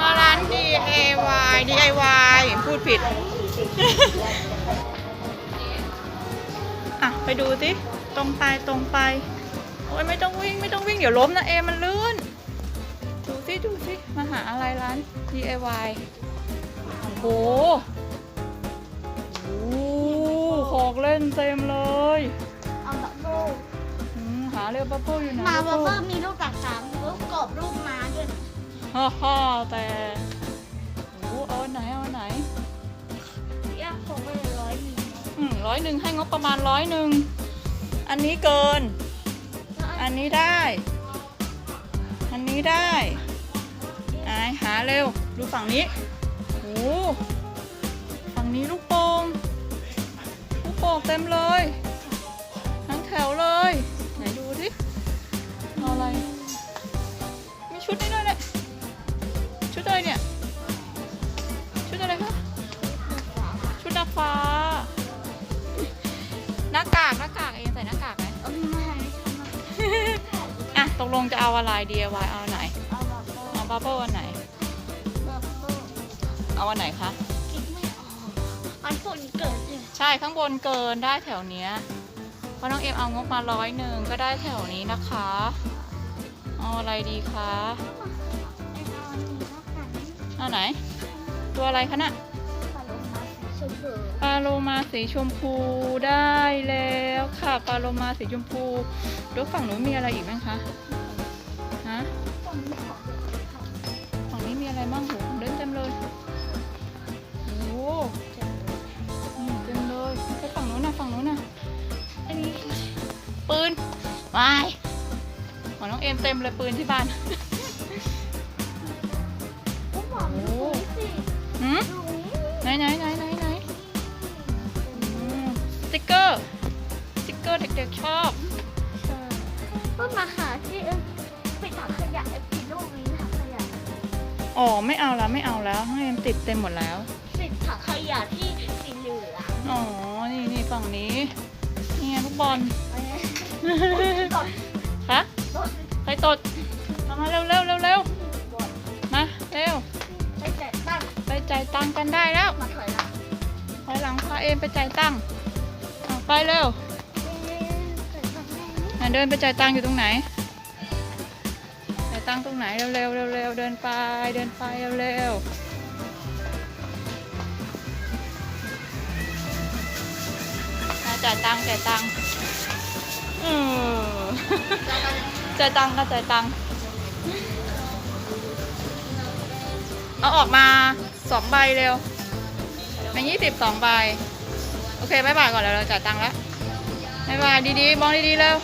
มาร้าน DIY DIY พูดผิด อะ ไปดูสิ ตรงไปตรงไป โอ้ยไม่ต้องวิ่งไม่ต้องวิ่ง เดี๋ยวล้มนะเอมันลื่น ดูสิ ดูสิ มาหาอะไรร้าน DIY โอ้โหโอ้โหของเล่นเต็มเลยเอาบับเบิ้ลอืมหาเร็วบับเบิ้ลอยู่ไหนมาบับ Bubble เบิ้ลมีรูปต่างๆรูปกบรูปม้าด้วยนะ ฮ่าฮ่าแต่โอ้เอาอันไหนเอาอันไหนยากคงไปเลยร้อยหนึ่งอืมร้อยหนึ่งให้งบประมาณร้อยหนึ่งอันนี้เกิน อันนี้ได้ อันนี้ได้ไอายหาเร็ว ดูฝั่งนี้โอ้ฝั่งนี้ลูกโป่งลูกโป่งเต็มเลย ลงจะเอาอะไร DIY เอาอันไหนเอาบับเบิ้ลเอาบับเบิ้ลอันไหนบับเบิ้ลเอาอันไหนคะ คิดไม่ออกอันคนเกิดเนี่ยใช่ข้างบนเกินได้แถวเนี้ยเพราะน้องเอ็มเอางบมาร้อยหนึ่งก็ได้แถวนี้นะคะ เอาอะไรดีคะไอ้เอาอันนี้แล้วกันเอาไหน ตัวอะไรคะน่ะปลาโลมาสีชมพูปลาโลมาสีชมพูได้แล้วค่ะปลาโลมาสีชมพูดูฝั่งนู้นมีอะไรอีกไหมคะฮะคนของ ฝั่งนี้มีอะไรบ้างโหของเล่นเต็มเลยโอ้โหอืมเต็มเลยไปฝั่งนู้นนะฝั่งนู้นนะอันนี้ปืนวายของน้องเอ็มเต็มเลยปืนที่บ้านผมบอกดูสิหืมดูนี่ไหนไหนไหนไหนไหนอืมสติกเกอร์สติกเกอร์เด็กๆชอบ ก็มาหาที่เออ อ๋อไม่เอาแล้วไม่เอาแล้วน้องเอ็มติดเต็มหมดแล้วสิถังขยะที่สีเหลืองอ๋อ นี่นี่ฝั่งนี้นี่ไงลูกบอลก่อนคะรถใครตดเอามาเร็วเร็วเร็วเร็วบอดมาเร็วไปแจกตั้งไปจ่ายตังค์กันได้แล้วมาถอยหลังถอยหลังพาเอ็มไปจ่ายตังค์เอาไปเร็วเอ๊ะเกิดอะไรขึ้นอะเดินไปจ่ายตังค์อยู่ตรงไหนจ่าย ตังตรงไหนเร็วเร็วเร็วเร็วเดินไปเดินไปเร็วเร็วจ่ายตังค์จ่ายตังค์อือจ่ายตังค์ก็จ่ายตังค์เอาออกมาสองใบเร็วในยี่สิบสองใบ โอเคบายบายก่อนแล้วเราจ่ายตังค์แล้วบายบายดีๆมองดีๆเร็ว